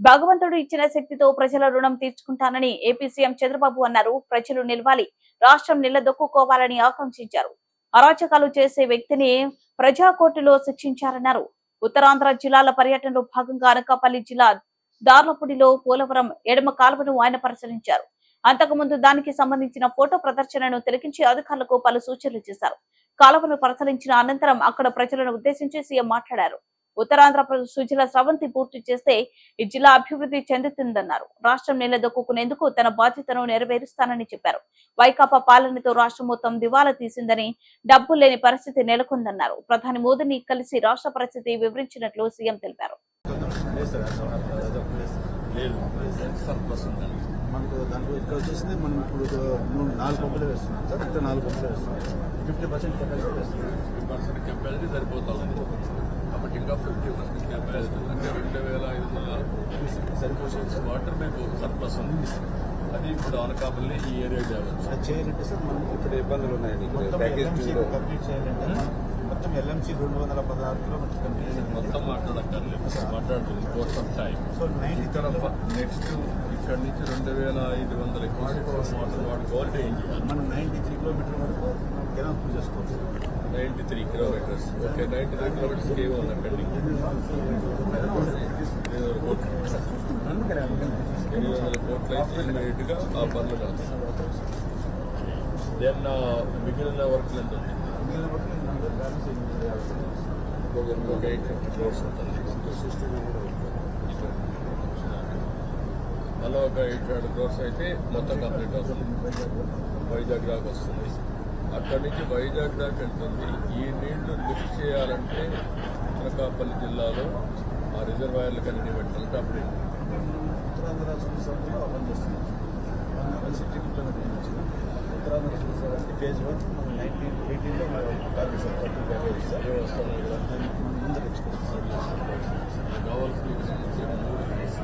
భగవంతుడు ఇచ్చిన శక్తితో ప్రజల రుణం తీర్చుకుంటానని ఏపీ సీఎం చంద్రబాబు అన్నారు. ప్రజలు నిలవాలి రాష్ట్రం నిలదొక్కుకోవాలని ఆకాంక్షించారు. అరాచకాలు చేసే వ్యక్తిని ప్రజా కోర్టులో శిక్షించారన్నారు. ఉత్తరాంధ్ర జిల్లాల పర్యటనలో భాగంగా అనకాపల్లి జిల్లా దార్లపూడిలో పోలవరం ఎడమ కాలువను ఆయన పరిశీలించారు. అంతకుముందు దానికి సంబంధించిన ఫోటో ప్రదర్శనను తిలకించి అధికారులకు పలు సూచనలు చేశారు. కాలువను పరిశీలించిన అనంతరం అక్కడ ప్రజలను ఉద్దేశించి సీఎం మాట్లాడారు. ఉత్తరాంధ్ర సుజల స్రవంతి పూర్తి చేస్తే ఈ జిల్లా అభివృద్ధి చెందుతుందన్నారు. రాష్ట్రం నిలదొక్కునేందుకు తన బాధ్యతను నెరవేరుస్తానని చెప్పారు. వైకాపా పాలనతో రాష్ట్రం మొత్తం దివాలా తీసిందని డబ్బు లేని పరిస్థితి నెలకొందన్నారు. ప్రధాని మోదీని కలిసి రాష్ట్ర పరిస్థితి వివరించినట్లు సీఎం తెలిపారు. మనకు దాంట్లో ఇక్కడ వచ్చేసింది మనం ఇప్పుడు మూడు నాలుగు పంపులు వేస్తున్నాం సార్ ఇక్కడ నాలుగు పంపులు వేస్తున్నాం ఫిఫ్టీ పర్సెంట్ కెపాసిటీ వేస్తున్నాం ఫిఫ్టీ పర్సెంట్ కెపాసిటీ సరిపోతుంది అంటే రెండు వేల ఐదు వందల క్యూసెక్స్ వాటర్ మీకు సర్ప్లస్ ఉంది. అది ఇప్పుడు అనకాపల్లి ఈ ఏరియా అది చేయాలంటే సార్ మనం ఇక్కడ ఇబ్బందులు ఉన్నాయండి. ప్యాకేజ్ కంప్లీట్ చేయాలంటే మొత్తం ఎల్ఎంసీ రెండు వందల పదహారు కిలోమీటర్స్ మొత్తం మాట్లాడక్కర్లేదు. మాట్లాడుతుంది course of time so ninety ఇక్కడ నెక్స్ట్ ఇక్కడ నుంచి రెండు వేల ఐదు వందల వాటర్ వాడుకోవాలంటే ఏం చేయాలి? మనం నైన్టీ త్రీ కిలోమీటర్ వరకు కెనాల్ పూజ చేసుకోవచ్చు. Ninety three kilometres okay ninety three kilometres ఉన్నాయి పెండింగ్ ఎనిమిది వందల కోట్లు. ఎనిమిది వందల కోట్లు అయితే ఆ పనులు కాదు దెన్ uh, మిగిలిన వర్క్ ఎంత ఉంది. మిగిలిన ఒక ఎయిట్ ఫిఫ్టీ క్రోర్స్ ఉంటుంది. మళ్ళీ ఒక ఎయిట్ హండ్రెడ్ క్రోర్స్ అయితే మొత్తం కంప్లీట్ అవుతుంది. వైజాగ్ దాకా వస్తుంది. అక్కడి నుంచి వైజాగ్ దాకా వెళ్తుంది. ఈ నీళ్ళు లిఫ్ట్ చేయాలంటే అనకాపల్లి జిల్లాలో ఆ రిజర్వాయర్లు కన్నీ పెట్టాలంటే అప్పుడు ఉత్తరాంధ్ర సంస్థలో ఓపెన్ చేస్తున్నాం వన్ అవర్ సిక్స్టీ కిలోమీటర్ నుంచి ఉత్తరాంధ్ర సంస్థ ఫేజ్ వన్ మనం నైన్టీన్ ఎయిటీన్లో టార్గెట్ సార్ థర్టీ ప్యాకేజ్ వస్తుంది ముందర కావాల్సిన మూడు ఫేజెస్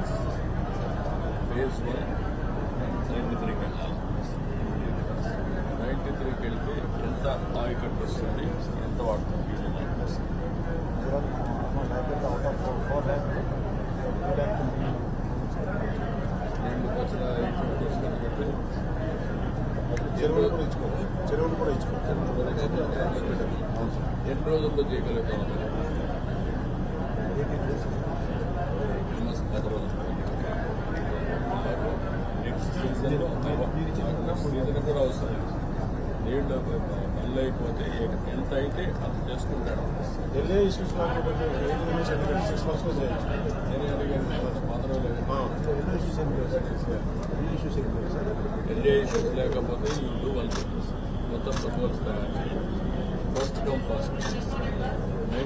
ఫేజ్ వన్ నైంటీ త్రీకి వెళ్ళాలి. నైంటీ త్రీకి వెళ్తే ఎంత ఆయకట్టు వస్తుంది ఎంత వాడుతుంది out of four lakh two lakh రెండు వచ్చిన ఎయిట్ వస్తుంది కాబట్టి చెరువులు కూడా చెరువులు కూడా ఇచ్చుకోవచ్చు ఎన్ని రోజుల్లో చేయగలుగుతాం పది రోజులు నెక్స్ట్ సీజన్లో సీజన్ కూడా అవసరం నీళ్ళు మళ్ళీ అయిపోతే ఎంత అయితే అంత చేసుకుంటాడు ఢిల్లీ ఇష్యూస్ సిక్స్ మంత్స్లో చేయొచ్చు నేనే అడిగాను పది రోజులు ఎన్ఏ ఇష్యూస్ లేకపోతే ఇల్లు వాళ్ళు это с одной стороны. Просто. Э,